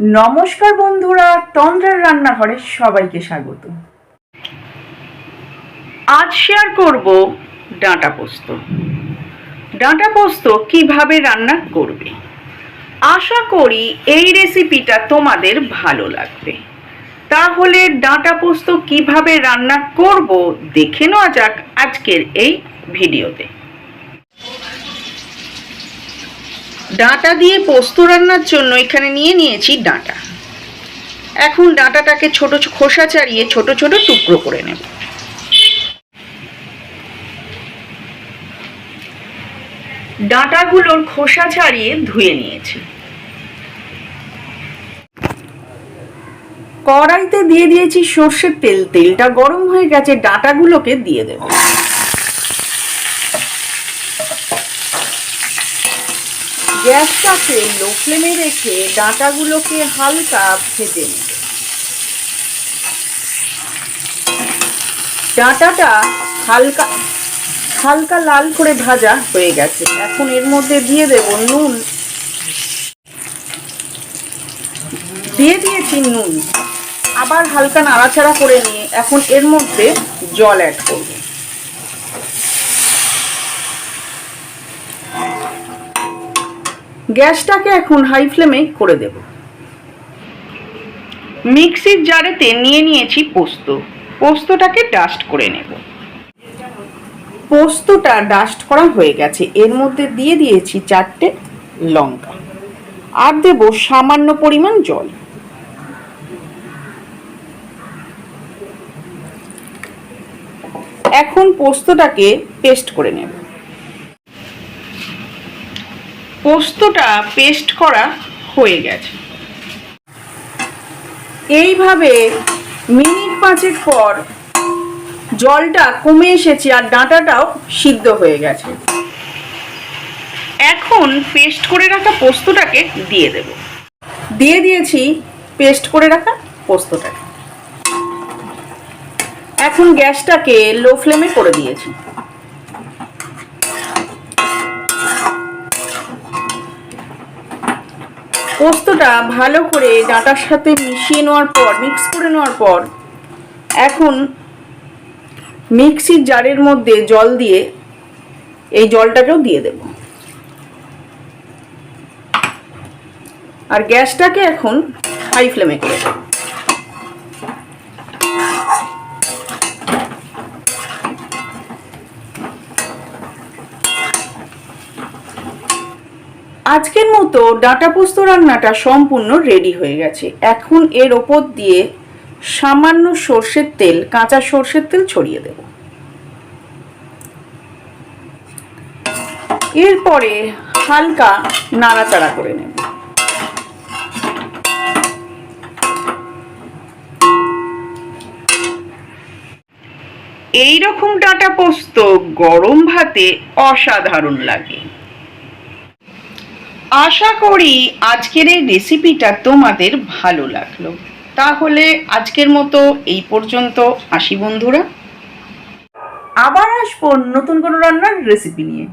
নমস্কার বন্ধুরা তন্দ্রার রান্নাঘরে সবাইকে স্বাগত। আজ শেয়ার করব ডাঁটা পোস্ত। ডাঁটা পোস্ত কীভাবে রান্না করবে? আশা করি এই রেসিপিটা তোমাদের ভালো লাগবে। তাহলে ডাঁটা পোস্ত কীভাবে রান্না করব, দেখে নেওয়া যাক আজকের এই ভিডিওতে ডাঁটা দিয়ে পোস্ত রান্নার জন্য এখানে নিয়ে নিয়েছি ডাঁটা। এখন ডাঁটাটাকে ছোট খোসা ছাড়িয়ে ছোট ছোট টুকরো করে নেব। ডাঁটাগুলোর খোসা ছাড়িয়ে ধুয়ে নিয়েছি। কড়াইতে দিয়ে দিয়েছি সর্ষের তেল। তেলটা গরম হয়ে গেছে, ডাঁটাগুলোকে দিয়ে দেবো। গ্যাসটাকে লো ফ্লেমে রেখে ডাঁটাগুলোকে হালকা ভেজে নেব ডাঁটাটা হালকা হালকা লাল করে ভাজা হয়ে গেছে। এখন এর মধ্যে দিয়ে দেব নুন। দিয়ে দিয়েছি নুন। আবার হালকা নাড়াচাড়া করে নিয়ে এখন এর মধ্যে জল অ্যাড করব। গ্যাসটাকে এখন হাই ফ্লেমে করে দেব। মিক্সির জারেতে নিয়ে নিয়েছি পোস্ত। পোস্তটাকে ডাস্ট করে নেব। পোস্তটা ডাস্ট করা হয়ে গেছে। এর মধ্যে দিয়ে দিয়েছি চারটে লঙ্কা। আর দেব সামান্য পরিমাণ জল। এখন পোস্তটাকে পেস্ট করে নেব। পোস্তটা পেস্ট করা হয়ে গেছে। এইভাবে মিনিট পাঁচেক পর জলটা কমে এসেছে আর ডাঁটাটাও সিদ্ধ হয়ে গেছে। এখন পেস্ট করে রাখা পোস্তটাকে দিয়ে দেব। দিয়ে দিয়েছি পেস্ট করে রাখা পোস্তটাকে। এখন গ্যাসটাকে লো ফ্লেমে করে দিয়েছি। পোস্তটা ভালো করে ডাঁটার সাথে মিশিয়ে নেওয়ার পর মিক্স করে নেওয়ার পর, এখন মিক্সির জারের মধ্যে জল দিয়ে এই জলটাকেও দিয়ে দেব। আর গ্যাসটাকে এখন হাই ফ্লেমে করে দেব। আজকের মতো ডাটা পোস্ত রান্নাটা সম্পূর্ণ রেডি হয়ে গেছে। এখন এর ওপর দিয়ে সামান্য সর্ষের তেল, কাঁচা সর্ষের তেল ছড়িয়ে দেব। এরপরে হালকা নাড়াচাড়া করে নেব। এই রকম ডাটা পোস্ত গরম ভাতে অসাধারণ লাগে। আশা করি আজকের এই রেসিপিটা তোমাদের ভালো লাগল। তাহলে আজকের মতো এই পর্যন্ত আসি বন্ধুরা। আবার আসব নতুন কোনো রান্নার রেসিপি নিয়ে।